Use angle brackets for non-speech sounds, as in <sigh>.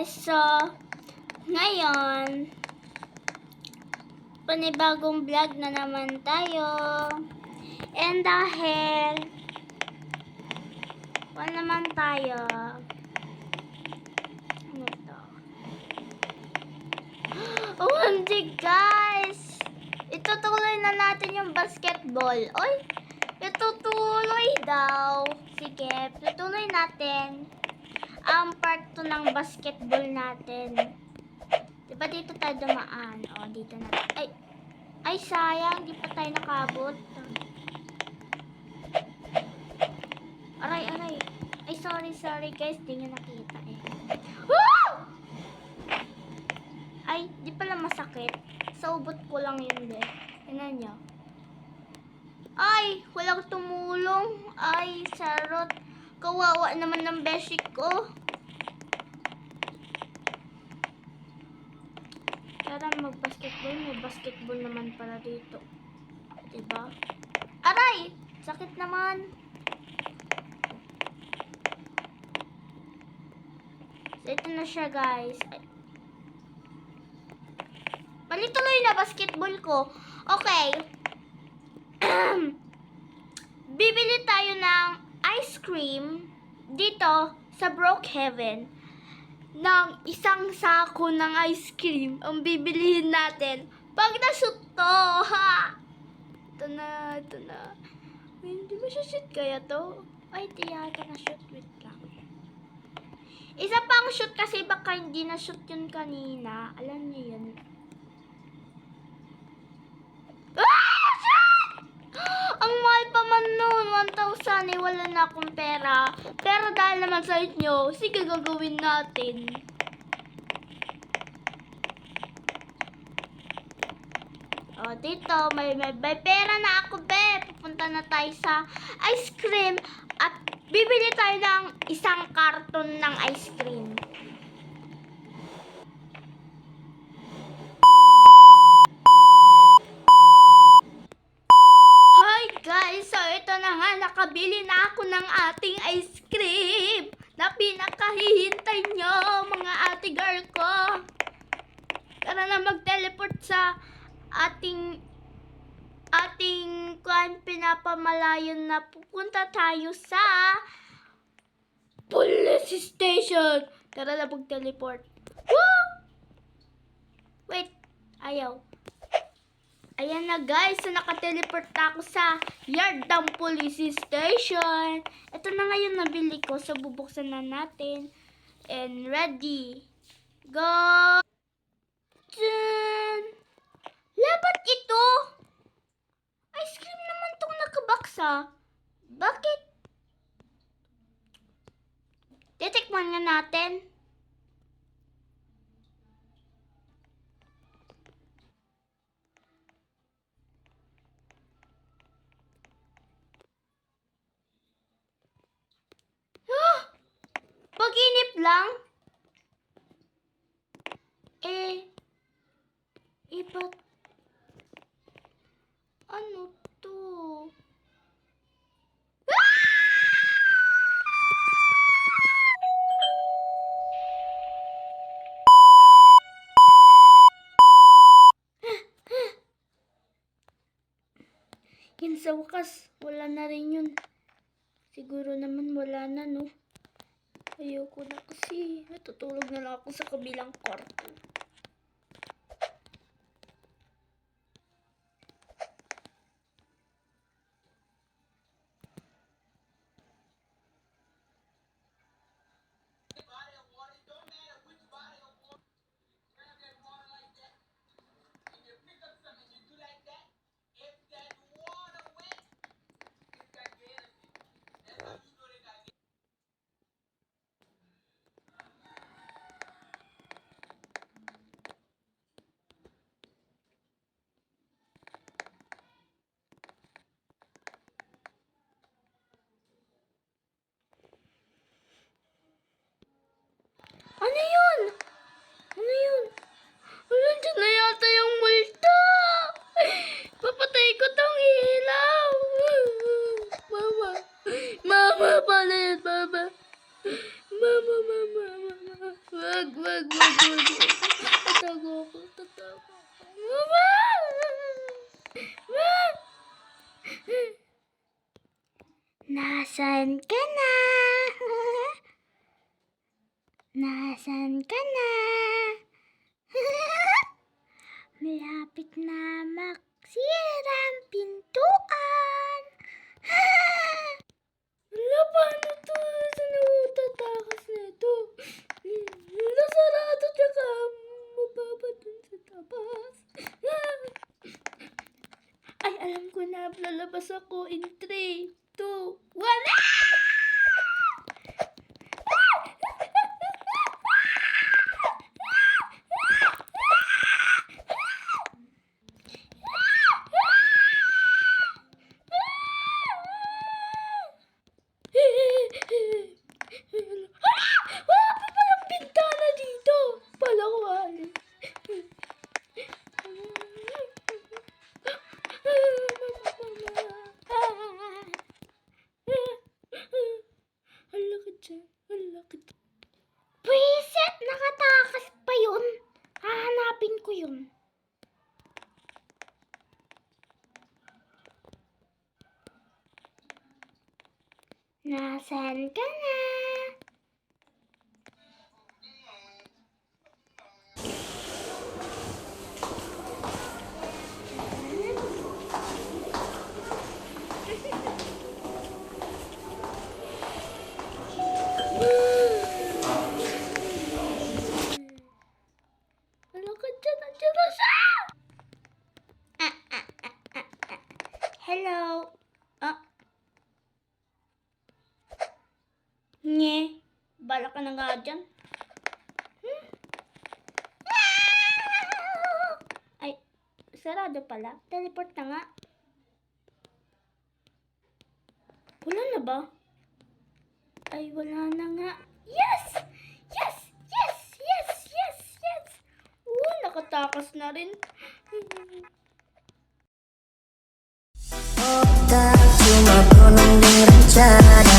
guys. So, ngayon, panibagong vlog na naman tayo. And dahil, wala naman tayo. Ano to? <gasps> OMG guys! Itutuloy na natin yung basketball. Oy! Itutuloy daw. Sige, tutuloy natin ang part 2 ng basketball natin. Diba dito tayo dumaan? O, dito na. Ay, ay sayang, di pa tayo nakabot. Aray, aray. Ay, sorry, sorry guys, di nyo nakita eh. Woo! Ay, di pala masakit. Sa ubot ko lang yun din. Tingnan nyo. Ay, walang tumulong. Ay, sarot. Kawawa naman ng beshik ko. Tara, mag-basketball. May basketball naman pala dito. Diba? Aray! Sakit naman. So, ito na siya, guys. Ay. Bali, tuloy na basketball ko. Okay. <clears throat> Bibili tayo ng ice cream dito sa Brookhaven ng isang sako ng ice cream ang bibilihin natin pag na-shoot to. Ha! Ito na, ito na. Ay, Hindi mo shoot kaya to? Ay, di yata na-shoot. Wait lang. Isa pang shoot kasi baka hindi na-shoot yun kanina. Alam niyo yun. Ah! Shoot! Ang mahal pa man noon, 1,000 eh, wala na akong pera. Pero dahil naman sa inyo, sige gagawin natin. O, dito, may, may, may pera na ako, be. Pupunta na tayo sa ice cream at bibili tayo ng isang karton ng ice cream. Hi guys! So ito na nga, nakabili na ako ng ating ice cream na pinakahihintay nyo mga ate girl ko. Tara na mag-teleport sa ating ating kuan pinapamalayan na pupunta tayo sa police station. Tara na mag-teleport. Woo! Wait, ayaw. Ayan na guys, so nakateleport na ako sa yard ng police station. Ito na ngayon nabili ko, so bubuksan na natin. And ready. Go! Dun! Labat ito! Ice cream naman tong nakabaksa. Bakit? Titikman nga natin. Pag-inip lang? Eh, iba, ano to? Yan sa wakas, wala na rin yun. Siguro naman wala na, no? Ayoko na kasi. Natutulog na lang ako sa kabilang kwarto. Nasaan ka na? <laughs> Nasaan ka na? <laughs> Malapit na maksira ang pintuan. <laughs> Wala, paano to? Saan ako tatakas na ito? Nasarado tsaka mababa dun sa tapas. Ay, alam ko na. Lalabas ako in 3, 2, 1. Wala pa palang bintana dito. Pala ko ali. Hala ka dyan. Hala ka dyan. Preset! Nakatakas pa yun. Hahanapin ko yun. Nasaan ka na? Ano Nye, bala ka na nga dyan. Hmm? Ay, sarado pala. Teleport na nga. Wala na ba? Ay, wala na nga. Yes! Yes! Yes! Yes! Yes! Yes! Oo, nakatakas na rin. Otak cuma gunung di rencana Macam model